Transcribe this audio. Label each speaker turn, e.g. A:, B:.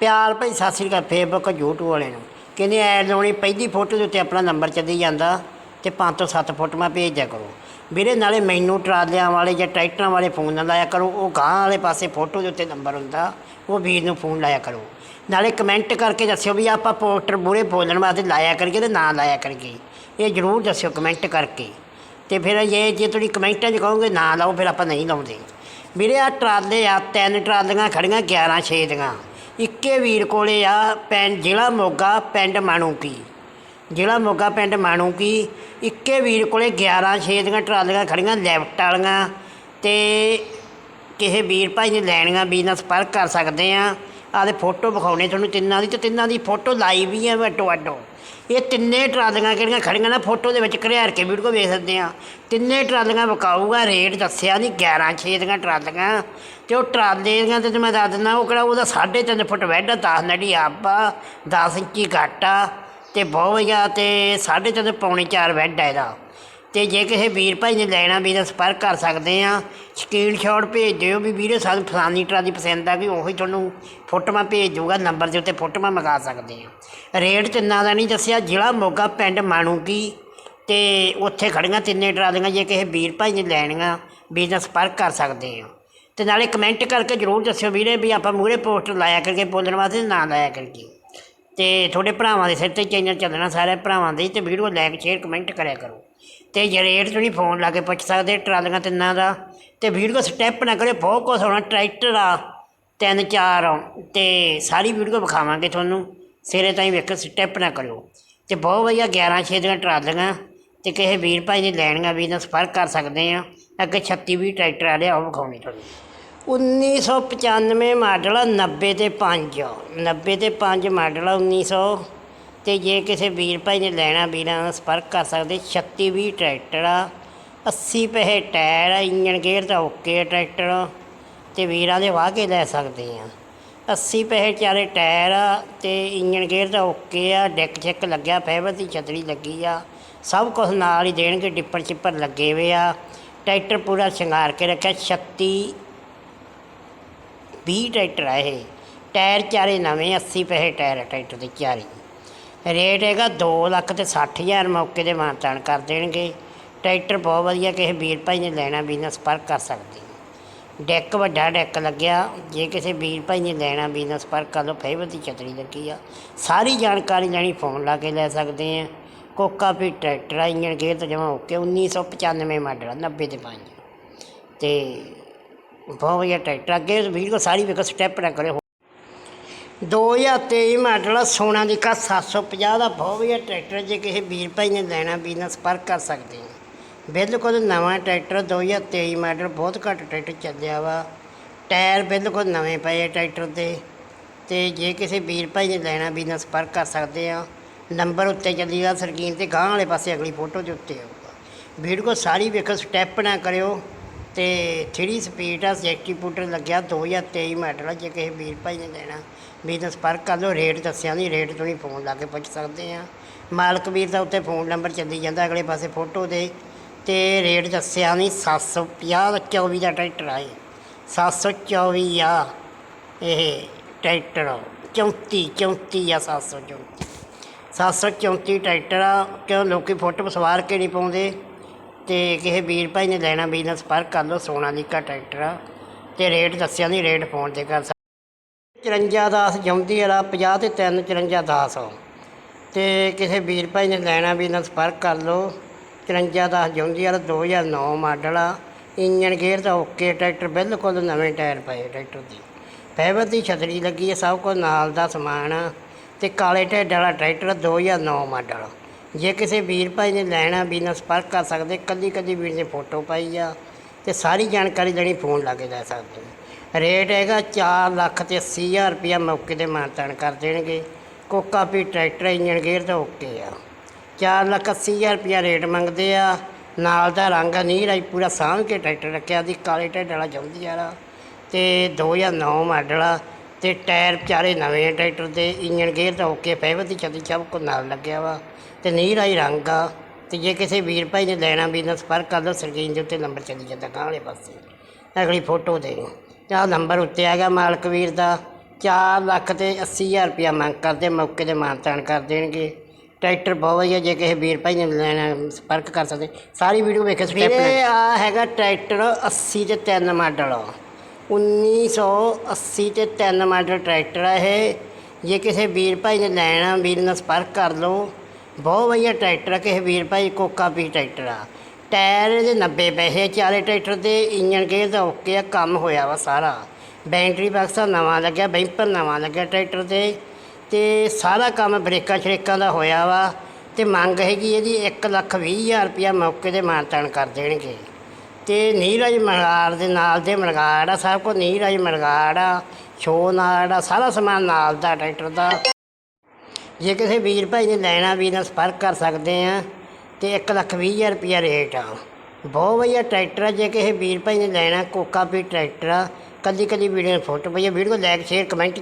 A: ਪਿਆਰ ਭਾਈ, ਸਤਿ ਸ੍ਰੀ ਅਕਾਲ Facebook YouTube ਵਾਲੇ ਨੂੰ। ਕਹਿੰਦੇ, ਐਡ ਲਾਉਣੀ ਪਹਿਲੀ ਫੋਟੋ ਦੇ ਉੱਤੇ ਆਪਣਾ ਨੰਬਰ ਚੱਲੀ ਜਾਂਦਾ ਤੇ ਪੰਜ ਤੋਂ ਸੱਤ ਫੋਟੋਆਂ ਭੇਜਿਆ ਕਰੋ। ਵੀਰੇ, ਨਾਲੇ ਮੈਨੂੰ ਟਰਾਲਿਆਂ ਵਾਲੇ ਜਾਂ ਟਰੈਕਟਰਾਂ ਵਾਲੇ ਫੋਨ ਨਾ ਲਾਇਆ ਕਰੋ। ਉਹ ਗਾਂ ਵਾਲੇ ਪਾਸੇ ਫੋਟੋ ਦੇ ਉੱਤੇ ਨੰਬਰ ਹੁੰਦਾ, ਉਹ ਵੀਰ ਨੂੰ ਫੋਨ ਲਾਇਆ ਕਰੋ। ਨਾਲੇ ਕਮੈਂਟ ਕਰਕੇ ਦੱਸਿਓ ਵੀ ਆਪਾਂ ਪੋਸਟਰ ਮੂਹਰੇ ਬੋਲਣ ਵਾਸਤੇ ਲਾਇਆ ਕਰੀਏ ਤੇ ਨਾ ਲਾਇਆ ਕਰੀਏ। ਇਹ ਜ਼ਰੂਰ ਦੱਸਿਓ ਕਮੈਂਟ ਕਰਕੇ। ਤੇ ਫਿਰ ਇਹ ਜੇ ਤੁਸੀਂ ਕਮੈਂਟਾਂ 'ਚ ਕਹੋਗੇ ਨਾ ਲਾਓ, ਫਿਰ ਆਪਾਂ ਨਹੀਂ ਲਾਉਂਦੇ। ਵੀਰੇ ਆ ਟਰਾਲੇ ਆ, ਤਿੰਨ ਟਰਾਲੀਆਂ ਖੜੀਆਂ 11 ਛੇ ਦੀਆਂ। ਇੱਕੇ ਵੀਰ ਕੋਲੇ ਆ ਪਿੰਡ ਜ਼ਿਲ੍ਹਾ ਮੋਗਾ, ਪਿੰਡ ਮਾਣੂਕੀ। ਜ਼ਿਲ੍ਹਾ ਮੋਗਾ, ਪਿੰਡ ਮਾਣੂਕੀ। ਇੱਕੇ ਵੀਰ ਕੋਲੇ 11 ਛੇ ਦੀਆਂ ਟਰਾਲੀਆਂ ਖੜੀਆਂ ਲੈਫਟ ਵਾਲੀਆਂ ਤੇ ਕਿਸੇ ਵੀਰ ਭਾਈ ਨੇ ਲੈਣੀਆਂ ਵੀ ਨਾਲ ਸੰਪਰਕ ਕਰ ਸਕਦੇ ਆ। ਆਦੇ ਫੋਟੋ ਵਿਖਾਉਣੇ ਤੁਹਾਨੂੰ ਤਿੰਨਾਂ ਦੀ ਤੇ ਤਿੰਨਾਂ ਦੀ ਫੋਟੋ ਲਾਈ ਵੀ ਹੈ ਵੱਡੋ ਵੱਡੋ। ਇਹ ਤਿੰਨੇ ਟਰਾਲੀਆਂ ਕਿਹੜੀਆਂ ਖੜੀਆਂ ਨਾ ਫੋਟੋ ਦੇ ਵਿੱਚ ਘਰਿਆਰ ਕੇ ਵੀਡੀਓ ਵੇਖ ਸਕਦੇ ਆ। ਤਿੰਨੇ ਟਰਾਲੀਆਂ ਵਿਕਾਊਗਾ, ਰੇਟ ਦੱਸਿਆ ਨਹੀਂ 11 ਛੇ ਦੀਆਂ ਟਰਾਲੀਆਂ। ਤੇ ਉਹ ਟਰਾਲੇ ਦੀਆਂ ਤੇ ਮੈਂ ਦੱਸ ਦਿੰਦਾ, ਉਹ ਕਿਹੜਾ ਉਹਦਾ 3.5 ਫੁੱਟ ਵੈਡ 10 ਨੜੀ ਆਪਾ 10 ਇੰਚੀ ਘਾਟਾ ਤੇ ਬਹੁਤ ਵਧੀਆ, ਤੇ 3.5 ਪੌਣੇ 4 ਵੈਡ ਹੈ ਇਹਦਾ। ਤੇ ਜੇ ਕਿਸੇ ਵੀਰ ਭਾਈ ਨੇ ਲੈਣਾ ਵੀ ਤਾਂ ਸੰਪਰਕ ਕਰ ਸਕਦੇ ਆ। ਸਕਰੀਨਸ਼ਾਟ ਭੇਜ ਦਿਓ ਵੀ ਵੀਰੇ, ਸਾਨੂੰ ਫਲਾਨੀ ਟਰਾ ਦੀ ਪਸੰਦ ਆ ਗਈ ਉਹੀ ਤੁਹਾਨੂੰ ਫੋਟੋਆਂ ਭੇਜ ਦਊਗਾ, ਨੰਬਰ ਦੇ ਉੱਤੇ ਫੋਟੋਆਂ ਮੰਗਾ ਸਕਦੇ ਆ। ਰੇਟ ਤਿੰਨਾਂ ਦਾ ਨਹੀਂ ਦੱਸਿਆ, ਜ਼ਿਲ੍ਹਾ ਮੋਗਾ ਪਿੰਡ ਮਾਣੂਕੀ ਤੇ ਉੱਥੇ ਖੜੀਆਂ ਤਿੰਨੇ ਟਰਾਲੀਆਂ ਜੇ ਕਿਸੇ ਵੀਰ ਭਾਈ ਨੇ ਲੈਣੀਆਂ ਵੀ ਤਾਂ ਸੰਪਰਕ ਕਰ ਸਕਦੇ ਆ। ਤੇ ਨਾਲੇ ਕਮੈਂਟ ਕਰਕੇ ਜ਼ਰੂਰ ਦੱਸਿਓ ਵੀਰੇ ਵੀ ਆਪਾਂ ਮੂਹਰੇ ਪੋਸਟਰ ਲਾਇਆ ਕਰਕੇ ਬੋਲਣ ਵਾਸਤੇ ਨਾ ਲਾਇਆ ਕਰਕੇ। ਤੇ ਤੁਹਾਡੇ ਭਰਾਵਾਂ ਦੇ ਸਿਰ ਤੇ ਚੈਨਲ ਚੱਲਣਾ ਸਾਰੇ ਭਰਾਵਾਂ ਦੇ, ਤੇ ਵੀਡੀਓ ਲਾਈਕ, ਸ਼ੇਅਰ, ਕਮੈਂਟ ਕਰਿਆ ਕਰੋ। ਤੇ ਜੇ ਰੇਟ ਤੁਸੀਂ ਫੋਨ ਲਾ ਕੇ ਪੁੱਛ ਸਕਦੇ, ਟਰਾਲੀਆਂ ਤਿੰਨਾਂ ਦਾ। ਤੇ ਵੀਡੀਓ ਸਟੈਪ ਨਾ ਕਰੇ, ਬਹੁਤ ਕੁਛ ਹੋਣਾ, ਟਰੈਕਟਰ ਆ ਤਿੰਨ ਚਾਰ ਤੇ ਸਾਰੀ ਵੀਡੀਓ ਵਿਖਾਵਾਂਗੇ ਤੁਹਾਨੂੰ। ਸਿਰੇ ਤਾਈਂ ਵੇਖੋ ਸਟੈਪ ਨਾ ਕਰਿਓ। ਤੇ ਬਹੁਤ ਵਧੀਆ 11 ਛੇ ਦੀਆਂ ਟਰਾਲੀਆਂ, ਤੇ ਕਿਸੇ ਵੀਰ ਭਾਈ ਨੇ ਲੈਣੀਆਂ ਵੀ ਨਾਲ ਸੰਪਰਕ ਕਰ ਸਕਦੇ ਆ। ਅੱਗੇ 36 ਵੀ ਟਰੈਕਟਰ ਆ ਰਿਹਾ ਉਹ ਵਿਖਾਉਣੇ ਤੁਹਾਨੂੰ। 1995 ਮਾਡਲ ਆ 90 ਤੇ 5 90 ਤੇ 5 ਮਾਡਲ ਆ 1900 ਤੇ ਜੇ ਕਿਸੇ ਵੀਰ ਭਾਈ ਨੇ ਲੈਣਾ ਵੀਰਾਂ ਨਾਲ ਸੰਪਰਕ ਕਰ ਸਕਦੇ 36 ਵੀ ਟਰੈਕਟਰ ਆ 80 ਪੈਸੇ ਟਾਇਰ ਆ ਇੰਜਨ ਗੇਅਰ ਤਾਂ ਓਕੇ ਆ ਟਰੈਕਟਰ। ਤੇ ਵੀਰਾਂ ਦੇ ਵਾਹ ਕੇ ਲੈ ਸਕਦੇ ਆ। 80 ਪੈਸੇ ਚਾਰੇ ਟਾਇਰ ਆ ਤੇ ਇੰਜਨ ਗੇਅਰ ਤਾਂ ਓਕੇ ਆ, ਡੈਕ ਚੈੱਕ ਲੱਗਿਆ, ਫਾਈਬਰ ਦੀ ਛਤਰੀ ਲੱਗੀ ਆ। ਸਭ ਕੁਝ ਨਾਲ ਹੀ ਦੇਣਗੇ, ਡਿੱਪਰ ਚਿੱਪਰ ਲੱਗੇ ਹੋਏ ਆ। ਟਰੈਕਟਰ ਪੂਰਾ ਸ਼ਿੰਗਾਰ ਕੇ ਰੱਖਿਆ 36 ਵੀਹ ਟਰੈਕਟਰ ਆ ਇਹ। ਟਾਇਰ ਚਾਰੇ ਨਵੇਂ 80 ਪੈਸੇ ਟਾਇਰ ਆ ਟਰੈਕਟਰ ਦੇ ਚਾਰੇ। ਰੇਟ ਹੈਗਾ 2 ਲੱਖ ਤੇ 60 ਹਜ਼ਾਰ ਮੌਕੇ ਦੇ ਮਾਨਤਾਨ ਕਰ ਦੇਣਗੇ। ਟਰੈਕਟਰ ਬਹੁਤ ਵਧੀਆ, ਕਿਸੇ ਵੀਰ ਭਾਈ ਨੇ ਲੈਣਾ ਵੀ ਨਾਲ ਕਰ ਸਕਦੇ ਡੈਕ ਵੱਡਾ ਡੈਕ ਲੱਗਿਆ, ਜੇ ਕਿਸੇ ਵੀਰ ਭਾਈ ਨੇ ਲੈਣਾ ਵੀ ਨਾਲ ਕਰ ਲਓ ਫਾਈਬਰ ਦੀ ਛਤਰੀ ਲੱਗੀ ਆ। ਸਾਰੀ ਜਾਣਕਾਰੀ ਲੈਣੀ ਫੋਨ ਲਾ ਕੇ ਲੈ ਸਕਦੇ ਆ। ਕੋਕਾ ਵੀ ਟਰੈਕਟਰ ਆਈਆਂ ਇੰਜਨ ਗੇਅਰ ਤਾਂ ਜਮਾ ਓਕੇ 1995 ਮਾਡਲ ਆ 90 ਤੇ 5 ਤੇ ਬਹੁਤ ਵਧੀਆ ਟਰੈਕਟਰ ਅੱਗੇ ਵੀਡੀਓ ਸਾਰੀ ਵੇਖੋ ਸਟੈਪ ਨਾ ਕਰਿਓ। 2023 ਮਾਡਲ ਆ ਸੋਨਾਲੀਕਾ 750 ਦਾ, ਬਹੁਤ ਵਧੀਆ ਟਰੈਕਟਰ ਜੇ ਕਿਸੇ ਵੀਰ ਭਾਈ ਨੇ ਲੈਣਾ ਵੀ ਸੰਪਰਕ ਕਰ ਸਕਦੇ ਹੋ ਬਿਲਕੁਲ ਨਵਾਂ ਟਰੈਕਟਰ 2023 ਮਾਡਲ, ਬਹੁਤ ਘੱਟ ਟਰੈਕਟਰ ਚੱਲਿਆ ਵਾ। ਟਾਇਰ ਬਿਲਕੁਲ ਨਵੇਂ ਪਏ ਆ ਟਰੈਕਟਰ ਦੇ। ਤੇ ਜੇ ਕਿਸੇ ਵੀਰ ਭਾਈ ਨੇ ਲੈਣਾ ਵੀ ਸੰਪਰਕ ਕਰ ਸਕਦੇ ਆ। ਨੰਬਰ ਉੱਤੇ ਚੱਲੀਗਾ ਸਕਰੀਨ ਤੇ, ਗਾਂਹ ਵਾਲੇ ਪਾਸੇ ਅਗਲੀ ਫੋਟੋ ਦੇ ਉੱਤੇ ਆਊਗਾ। ਵੀਡੀਓ ਸਾਰੀ ਵੇਖੋ, ਸਟੈਪ ਨਾ ਕਰਿਓ। ਤੇ 3 ਸਪੀਡ ਆ ਸੈਕਟੀਪੂਟਰ ਲੱਗਿਆ 2023 ਮਾਡਲ ਆ, ਜੇ ਕਿਸੇ ਵੀਰ ਭਾਈ ਨੇ ਲੈਣਾ ਵੀਰ ਤਾਂ ਸੰਪਰਕ ਕਰ ਲਓ ਰੇਟ ਦੱਸਿਆ ਨਹੀਂ ਰੇਟ ਤੁਸੀਂ ਫੋਨ ਲਾ ਕੇ ਪੁੱਛ ਸਕਦੇ ਆ। ਮਾਲਕ ਵੀਰ ਦਾ ਉੱਤੇ ਫੋਨ ਨੰਬਰ ਚੱਲੀ ਜਾਂਦਾ, ਅਗਲੇ ਪਾਸੇ ਫੋਟੋ ਦੇ। ਤੇ ਰੇਟ ਦੱਸਿਆ ਨਹੀਂ 750 ਦਾ 24 ਦਾ ਟਰੈਕਟਰ ਆ ਇਹ। 724 ਆ ਇਹ ਟਰੈਕਟਰ 34 34 ਆ 734 734 ਟਰੈਕਟਰ ਆ, ਕਿਉਂ ਲੋਕੀ ਫੋਟੋ ਸਵਾਰ ਕੇ ਨਹੀਂ ਪਾਉਂਦੇ? ਅਤੇ ਕਿਸੇ ਵੀਰ ਭਾਈ ਨੇ ਲੈਣਾ ਵੀ ਨਾਲ ਸੰਪਰਕ ਕਰ ਲਓ ਸੋਨਾਲੀਕਾ ਟਰੈਕਟਰ ਆ ਅਤੇ ਰੇਟ ਦੱਸਿਆ ਨਹੀਂ, ਰੇਟ ਫੋਨ ਤੇ ਕਰ 54 ਦਾਸ ਜੌਂਦੀ ਵਾਲਾ 50 ਤੇ 3 54 ਦਾਸ ਤੇ ਕਿਸੇ ਵੀਰ ਭਾਈ ਨੇ ਲੈਣਾ ਵੀ ਨਾਲ ਸੰਪਰਕ ਕਰ ਲਓ। 54 ਦਾਸ ਜੌਂਦੀ ਵਾਲਾ 2009 ਮਾਡਲ ਆ। ਇੰਜਨ ਗੇਅਰ ਦਾ ਓਕੇ ਟਰੈਕਟਰ, ਬਿਲਕੁਲ ਨਵੇਂ ਟਾਇਰ ਪਏ ਟਰੈਕਟਰ ਦੀ। ਫਾਈਬਰ ਦੀ ਛਤਰੀ ਲੱਗੀ ਹੈ ਸਭ ਕੁਝ ਨਾਲ ਦਾ ਸਮਾਨ ਆ। ਤੇ ਕਾਲੇ ਢਿੱਡ ਵਾਲਾ ਟਰੈਕਟਰ 2009 ਮਾਡਲ ਜੇ ਕਿਸੇ ਵੀਰ ਭਾਈ ਨੇ ਲੈਣਾ ਵੀ ਨਾਲ ਸੰਪਰਕ ਕਰ ਸਕਦੇ ਕੱਲੀ ਕੱਲੀ ਵੀਰ ਨੇ ਫੋਟੋ ਪਾਈ ਆ ਤੇ ਸਾਰੀ ਜਾਣਕਾਰੀ ਲੈਣੀ ਫੋਨ ਲਾ ਕੇ ਲੈ ਸਕਦੇ ਹੋ ਰੇਟ ਹੈਗਾ 4 ਲੱਖ ਤੇ 80 ਹਜ਼ਾਰ ਰੁਪਇਆ ਮੌਕੇ ਤੇ ਮਾਨਤਾਨ ਕਰ ਦੇਣਗੇ। ਕੋਕਾ ਵੀ ਟਰੈਕਟਰ ਇੰਜਨ ਗੇਅਰ ਤਾਂ ਓਕੇ ਆ। 4 ਲੱਖ 80 ਹਜ਼ਾਰ ਰੁਪਇਆ ਰੇਟ ਮੰਗਦੇ ਆ। ਨਾਲ ਦਾ ਰੰਗ ਨੀਰ ਆਈ ਪੂਰਾ ਸਾਂਭ ਕੇ ਟਰੈਕਟਰ ਰੱਖਿਆ ਦੀ ਕਾਲੇ ਢਿੱਡ ਵਾਲਾ ਜੰਦੀ ਵਾਲਾ ਤੇ 2009 ਮਾਡਲ ਆ। ਤੇ ਟਾਇਰ ਚਾਰੇ ਨਵੇਂ ਆ ਟਰੈਕਟਰ ਦੇ ਇੰਜਨ ਗੇਅਰ ਤਾਂ ਓਕੇ ਫਾਈਬਰ ਦੀ ਛਤਰੀ ਸਭ ਕੁਝ ਨਾਲ ਲੱਗਿਆ ਵਾ। ਤੇ ਨੀਰ ਆਈ ਰੰਗ ਆ। ਤੇ ਜੇ ਕਿਸੇ ਵੀਰ ਭਾਈ ਨੇ ਲੈਣਾ ਵੀ ਨਾਲ ਸੰਪਰਕ ਕਰ ਲਓ ਸਕਰੀਨ ਦੇ ਉੱਤੇ ਨੰਬਰ ਚੱਲੀ ਜਾਂਦਾ ਵਾਲੇ ਪਾਸੇ। ਅਗਲੀ ਫੋਟੋ ਦੇ ਆਹ ਨੰਬਰ ਉੱਤੇ ਆ ਗਿਆ ਮਾਲਕ ਵੀਰ ਦਾ 4 ਲੱਖ ਤੇ 80000 ਰੁਪਇਆ ਮੰਗ ਕਰਦੇ ਮੌਕੇ ਤੇ ਮਾਨਤਾਨ ਕਰ ਦੇਣਗੇ। ਟਰੈਕਟਰ ਬਹੁਤ ਵਧੀਆ ਜੇ ਕਿਸੇ ਵੀਰ ਭਾਈ ਨੇ ਲੈਣਾ ਸੰਪਰਕ ਕਰ ਸਕਦੇ। ਸਾਰੀ ਵੀਡੀਓ ਵੇਖੇ ਸਟੈਪ ਆ ਹੈਗਾ ਟਰੈਕਟਰ 80 ਤੇ 3 ਮਾਡਲ। 1980 ਤੇ ਤਿੰਨ ਮਾਡਲ ਟਰੈਕਟਰ ਆ ਇਹ। ਜੇ ਕਿਸੇ ਵੀਰ ਭਾਈ ਨੇ ਲੈਣਾ, ਵੀਰ ਨਾਲ ਸੰਪਰਕ ਕਰ ਲਓ। ਬਹੁਤ ਵਧੀਆ ਟਰੈਕਟਰ ਆ, ਕਿਸੇ ਵੀਰ ਭਾਈ ਕੋਕਾ ਪੀ ਟਰੈਕਟਰ ਆ। ਟਾਇਰ ਇਹਦੇ 90 ਪੈਸੇ, ਚਾਲੇ ਟਰੈਕਟਰ ਦੇ ਇੰਜਨ ਗੇਅਰ ਦਾ ਓਕੇ ਆ, ਕੰਮ ਹੋਇਆ ਵਾ ਸਾਰਾ। ਬੈਟਰੀ ਬਕਸਾ ਨਵਾਂ ਲੱਗਿਆ, ਬੈਂਪਰ ਨਵਾਂ ਲੱਗਿਆ ਟਰੈਕਟਰ ਤੇ। ਤੇ ਸਾਰਾ ਕੰਮ ਬ੍ਰੇਕਾਂ ਸ਼ਰੇਕਾਂ ਦਾ ਹੋਇਆ ਵਾ। ਤੇ ਮੰਗ ਹੈਗੀ ਇਹਦੀ 1 ਲੱਖ ਵੀਹ ਹਜ਼ਾਰ ਰੁਪਇਆ ਮੌਕੇ ਤੇ ਮਾਨਤਾਨ ਕਰ ਦੇਣਗੇ। ਤੇ ਨੀਰਜ ਮਲਗਾੜ ਦੇ ਨਾਲ ਦੇ ਮਲਗਾੜ ਆ, ਸਭ ਕੋ ਨੀਰਜ ਮਲਗਾੜ ਆ ਸ਼ੋ ਨਾਲ ਆ, ਸਾਰਾ ਸਮਾਨ ਨਾਲ ਦਾ ਟਰੈਕਟਰ ਦਾ। ਜੇ ਕਿਸੇ ਵੀਰ ਭਾਈ ਨੇ ਲੈਣਾ ਵੀ ਨਾਲ ਸੰਪਰਕ ਕਰ ਸਕਦੇ ਆ ਤੇ 1 ਲੱਖ ਵੀਹ ਹਜ਼ਾਰ ਰੁਪਇਆ ਰੇਟ ਆ। ਬਹੁਤ ਵਧੀਆ ਟਰੈਕਟਰ ਆ, ਜੇ ਕਿਸੇ ਵੀਰ ਭਾਈ ਨੇ ਲੈਣਾ, ਕੋਕਾ ਵੀ ਟਰੈਕਟਰ ਆ। ਕੱਲੀ ਕੱਲੀ ਵੀਡੀਓ ਫੋਟੋ ਪਈ ਵੀਡੀਓ ਲਾਈਕ ਸ਼ੇਅਰ ਕਮੈਂਟ